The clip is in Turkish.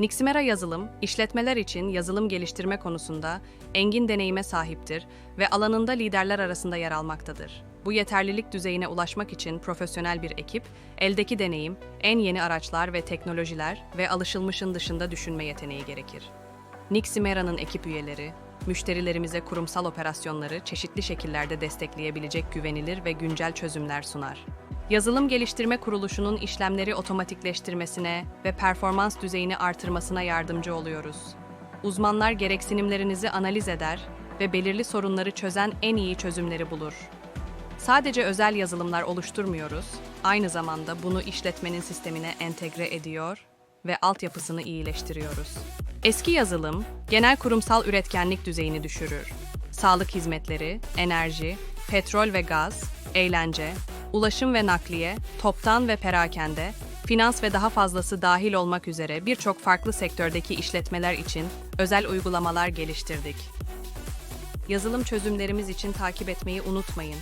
Niximera Yazılım, işletmeler için yazılım geliştirme konusunda engin deneyime sahiptir ve alanında liderler arasında yer almaktadır. Bu yeterlilik düzeyine ulaşmak için profesyonel bir ekip, eldeki deneyim, en yeni araçlar ve teknolojiler ve alışılmışın dışında düşünme yeteneği gerekir. Niximera'nın ekip üyeleri, müşterilerimize kurumsal operasyonları çeşitli şekillerde destekleyebilecek güvenilir ve güncel çözümler sunar. Yazılım Geliştirme Kuruluşu'nun işlemleri otomatikleştirmesine ve performans düzeyini artırmasına yardımcı oluyoruz. Uzmanlar gereksinimlerinizi analiz eder ve belirli sorunları çözen en iyi çözümleri bulur. Sadece özel yazılımlar oluşturmuyoruz, aynı zamanda bunu işletmenin sistemine entegre ediyor ve altyapısını iyileştiriyoruz. Eski yazılım, genel kurumsal üretkenlik düzeyini düşürür. Sağlık hizmetleri, enerji, petrol ve gaz, eğlence, ulaşım ve nakliye, toptan ve perakende, finans ve daha fazlası dahil olmak üzere birçok farklı sektördeki işletmeler için özel uygulamalar geliştirdik. Yazılım çözümlerimiz için takip etmeyi unutmayın.